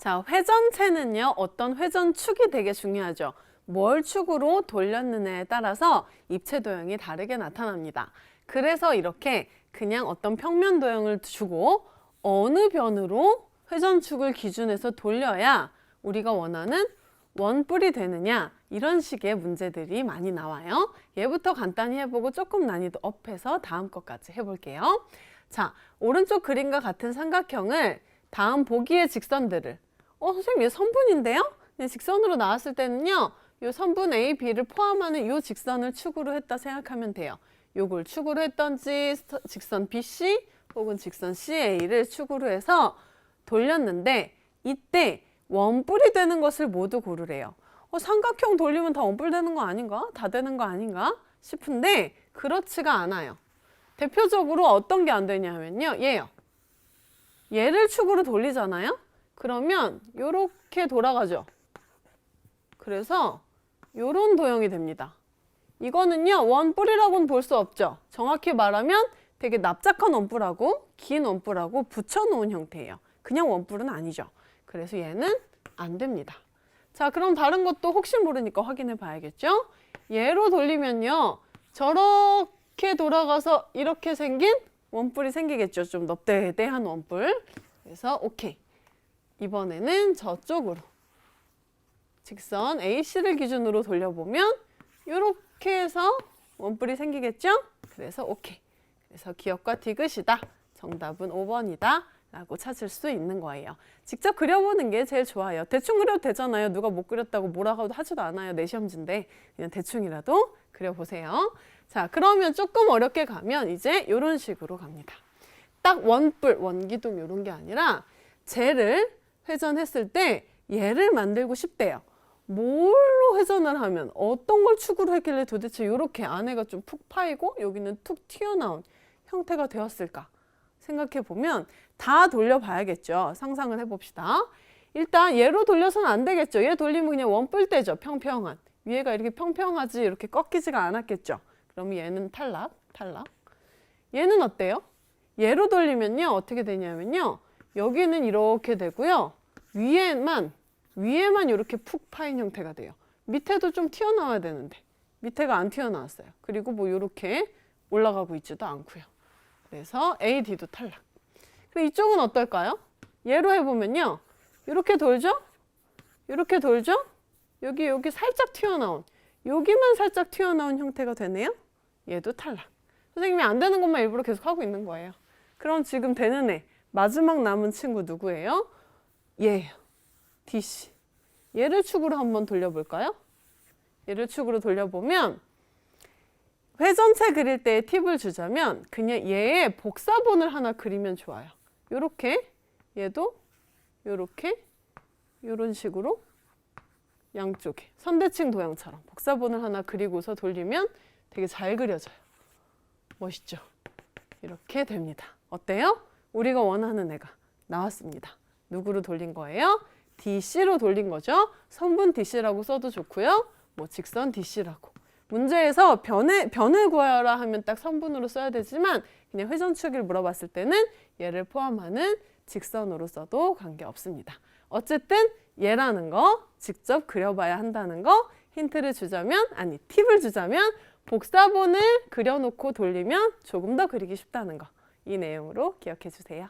자, 회전체는요, 어떤 회전축이 되게 중요하죠. 뭘 축으로 돌렸느냐에 따라서 입체 도형이 다르게 나타납니다. 그래서 이렇게 그냥 어떤 평면 도형을 주고 어느 변으로 회전축을 기준해서 돌려야 우리가 원하는 원뿔이 되느냐 이런 식의 문제들이 많이 나와요. 얘부터 간단히 해보고 조금 난이도 업해서 다음 것까지 해볼게요. 자, 오른쪽 그림과 같은 삼각형을 다음 보기의 직선들을 어, 선생님 얘 선분인데요? 근데 직선으로 나왔을 때는요. 요 선분 A, B를 포함하는 요 직선을 축으로 했다 생각하면 돼요. 요걸 축으로 했던지 직선 BC 혹은 직선 CA를 축으로 해서 돌렸는데 이때 원뿔이 되는 것을 모두 고르래요. 어, 삼각형 돌리면 다 원뿔 되는 거 아닌가? 다 되는 거 아닌가? 싶은데 그렇지가 않아요. 대표적으로 어떤 게 안 되냐 하면요. 얘요. 얘를 축으로 돌리잖아요. 그러면 이렇게 돌아가죠. 그래서 이런 도형이 됩니다. 이거는요 원뿔이라고는 볼 수 없죠. 정확히 말하면 되게 납작한 원뿔하고 긴 원뿔하고 붙여놓은 형태예요. 그냥 원뿔은 아니죠. 그래서 얘는 안 됩니다. 자 그럼 다른 것도 혹시 모르니까 확인해 봐야겠죠. 얘로 돌리면요 저렇게 돌아가서 이렇게 생긴 원뿔이 생기겠죠. 좀 넙대대한 원뿔. 그래서 오케이. 이번에는 저쪽으로 직선 AC를 기준으로 돌려보면 이렇게 해서 원뿔이 생기겠죠? 그래서 오케이. 그래서 기억과 디귿이다. 정답은 5번이다. 라고 찾을 수 있는 거예요. 직접 그려보는 게 제일 좋아요. 대충 그려도 되잖아요. 누가 못 그렸다고 뭐라고 하지도 않아요. 내 시험지인데 그냥 대충이라도 그려보세요. 자, 그러면 조금 어렵게 가면 이제 이런 식으로 갑니다. 딱 원뿔, 원기둥 이런 게 아니라 쟤를 회전했을 때 얘를 만들고 싶대요. 뭘로 회전을 하면 어떤 걸 축으로 했길래 도대체 이렇게 안에가 좀 푹 파이고 여기는 툭 튀어나온 형태가 되었을까 생각해 보면 다 돌려봐야겠죠. 상상을 해봅시다. 일단 얘로 돌려서는 안 되겠죠. 얘 돌리면 그냥 원뿔대죠. 평평한. 위에가 이렇게 평평하지 이렇게 꺾이지가 않았겠죠. 그럼 얘는 탈락, 탈락. 얘는 어때요? 얘로 돌리면요 어떻게 되냐면요 여기는 이렇게 되고요 위에만 위에만 이렇게 푹 파인 형태가 돼요. 밑에도 좀 튀어나와야 되는데 밑에가 안 튀어나왔어요. 그리고 뭐 이렇게 올라가고 있지도 않고요. 그래서 A, D도 탈락. 그리고 이쪽은 어떨까요? 얘로 해보면요. 이렇게 돌죠? 이렇게 돌죠? 여기 여기 살짝 튀어나온 여기만 살짝 튀어나온 형태가 되네요? 얘도 탈락. 선생님이 안 되는 것만 일부러 계속 하고 있는 거예요. 그럼 지금 되는 애 마지막 남은 친구 누구예요? 얘예요. DC. 얘를 축으로 한번 돌려볼까요? 얘를 축으로 돌려보면 회전체 그릴 때 팁을 주자면 그냥 얘의 복사본을 하나 그리면 좋아요. 요렇게 얘도 요렇게 요런 식으로 양쪽에 선대칭 도형처럼 복사본을 하나 그리고서 돌리면 되게 잘 그려져요. 멋있죠? 이렇게 됩니다. 어때요? 우리가 원하는 애가 나왔습니다. 누구로 돌린 거예요? DC로 돌린 거죠. 선분 DC라고 써도 좋고요. 뭐 직선 DC라고. 문제에서 변을, 변을 구하라 하면 딱 선분으로 써야 되지만 그냥 회전축을 물어봤을 때는 얘를 포함하는 직선으로 써도 관계없습니다. 어쨌든 얘라는 거 직접 그려봐야 한다는 거 힌트를 주자면 아니 팁을 주자면 복사본을 그려놓고 돌리면 조금 더 그리기 쉽다는 거 이 내용으로 기억해 주세요.